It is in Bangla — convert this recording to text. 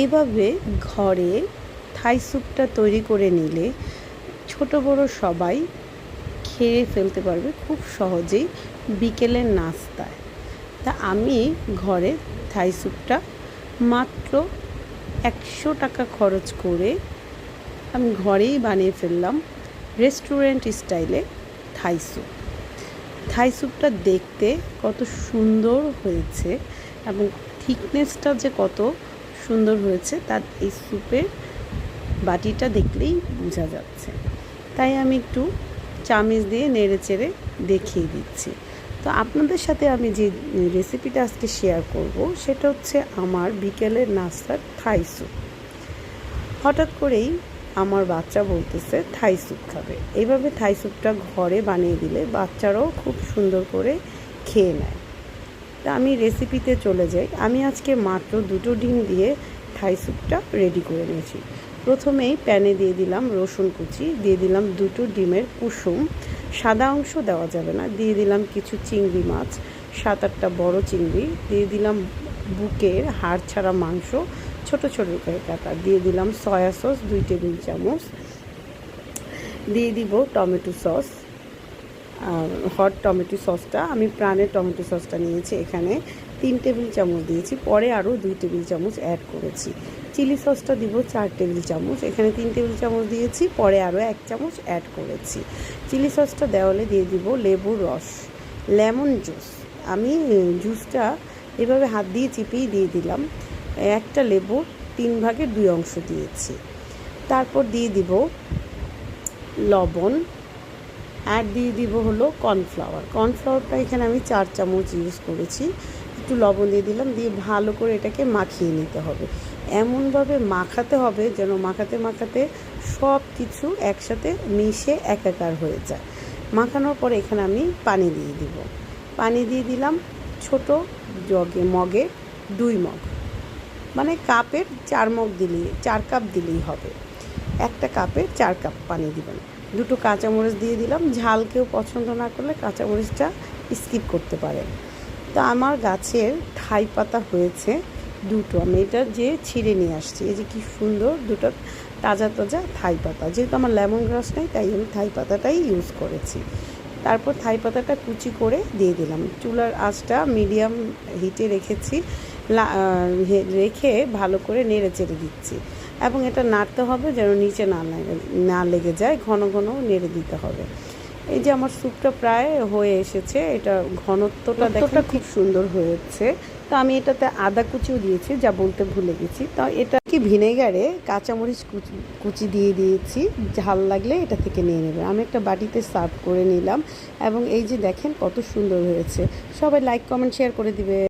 এইভাবে ঘরে থাই স্যুপটা তৈরি করে নিলে ছোট বড় সবাই খেয়ে ফেলতে পারবে খুব সহজেই বিকেলের নাস্তায়। তা আমি ঘরে থাই স্যুপটা মাত্র একশো টাকা খরচ করে আমি ঘরেই বানিয়ে ফেললাম রেস্টুরেন্ট স্টাইলে থাই স্যুপ। থাই স্যুপটা দেখতে কত সুন্দর হয়েছে এবং থিকনেসটা যে কত সুন্দর হয়েছে। তার এই স্যুপের বাটিটা দেখলেই বোঝা যাচ্ছে। তাই আমি একটু চামিচ দিয়ে নেড়ে চেড়ে দেখিয়ে দিচ্ছি। তো আপনাদের সাথে আমি যে রেসিপিটা আজকে শেয়ার করব, সেটা হচ্ছে আমার বিকেলের নাস্তার থাই স্যুপ। হঠাৎ করেই আমার বাচ্চা বলতেছে, থাই স্যুপ খাবে। এইভাবে থাই স্যুপটা ঘরে বানিয়ে দিলে বাচ্চারাও খুব সুন্দর করে খেয়ে নেয়। তা আমি রেসিপিতে চলে যাই। আমি আজকে মাত্র দুটো ডিম দিয়ে থাই স্যুপটা রেডি করে নিয়েছি। প্রথমেই প্যানে দিয়ে দিলাম রসুন কুচি, দিয়ে দিলাম দুটো ডিমের কুসুম। সাদা অংশ দেওয়া যাবে না, দিয়ে দিলাম কিছু চিংড়ি মাছ, সাত আটটা বড় চিংড়ি, দিয়ে দিলাম বুকের হাড় ছাড়া মাংস, ছোট ছোট করে কাটা। দিয়ে দিলাম সয়া সস দুই টেবিল চামচ। দিয়ে দিব টমেটো সস হট টমেটো সসটা আমি প্রাণের টমেটো সসটা নিয়েছি এখানে। তিন টেবিল চামচ দিয়েছি। পরে আরও দুই টেবিল চামচ অ্যাড করেছি। চিলি সসটা দিব চার টেবিল চামচ। এখানে তিন টেবিল চামচ দিয়েছি। পরে আরও এক চামচ অ্যাড করেছি। চিলি সসটা দেওয়ালে দিয়ে দিব লেবুর রস, লেমন জুস। আমি জুসটা এভাবে হাত দিয়ে চিপেই দিয়ে দিলাম। একটা লেবুর তিন ভাগের দুই অংশ দিয়েছি। তারপর দিয়ে দিব লবণ। আর দিয়ে দিব হলো কর্নফ্লাওয়ার কর্নফ্লাওয়ারটা এখানে আমি চার চামচ ইউজ করেছি। একটু লবণ দিয়ে দিলাম, দিয়ে ভালো করে এটাকে মাখিয়ে নিতে হবে। এমনভাবে মাখাতে হবে যেন মাখাতে মাখাতে সব কিছু একসাথে মিশে একাকার হয়ে যায়। মাখানোর পরে এখানে আমি পানি দিয়ে দিব। পানি দিয়ে দিলাম ছোট জগে, মগে দুই মগ। মানে কাপের চার মগ দিলেই, চার কাপ দিলেই হবে। একটা কাপে চার কাপ পানি দিবেন। দুটো কাঁচামরিচ দিয়ে দিলাম। ঝাল কেউ পছন্দ না করলে কাঁচামরিচটা স্কিপ করতে পারে তো আমার গাছের ঠাই পাতা হয়েছে দুটো। আমি এটা যে ছিঁড়ে নিয়ে আসছি, এই যে কি সুন্দর দুটো তাজা তাজা থাই পাতা। যেহেতু আমার লেমন গ্রাস নেই, তাই আমি থাই পাতাটাই ইউজ করেছি। তারপর থাই পাতাটা কুচি করে দিয়ে দিলাম। চুলার আঁচটা মিডিয়াম হিটে রেখেছি রেখে ভালো করে নেড়ে চেড়ে দিচ্ছি। এবং এটা নাড়তে হবে যেন নিচে না লাগে না লেগে যায় ঘন ঘন নেড়ে দিতে হবে। এই যে আমার স্যুপটা প্রায় হয়ে এসেছে এটা ঘনত্বটা দেখতে খুব সুন্দর হয়েছে। তো আমি এটাতে আদা কুচিও দিয়েছি যা বলতে ভুলে গেছি। তো এটা কি ভিনেগারে কাঁচামরিচ কুচি কুচি দিয়ে দিয়েছি ঝাল লাগলে এটা থেকে নিয়ে নেবে। আমি একটা বাটিতে সার্ভ করে নিলাম এবং এই যে দেখেন কত সুন্দর হয়েছে। সবাই লাইক কমেন্ট শেয়ার করে দিবে।